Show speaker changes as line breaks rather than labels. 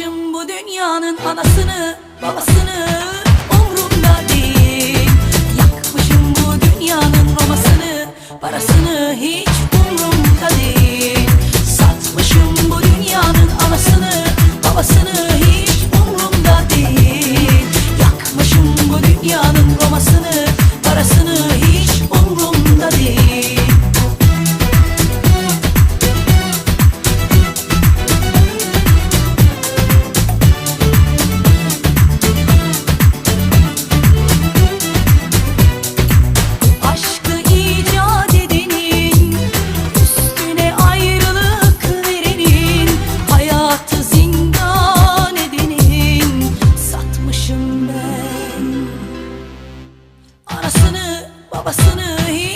Almışım bu dünyanın anasını babasını Umrumda değil. Yakmışım bu dünyanın romasını Parasını hiç umrumda değil. Satmışım bu dünyanın anasını babasını hiç umrumda değil. Yakmışım bu dünyanın romasını Parasını hiç babasını hiç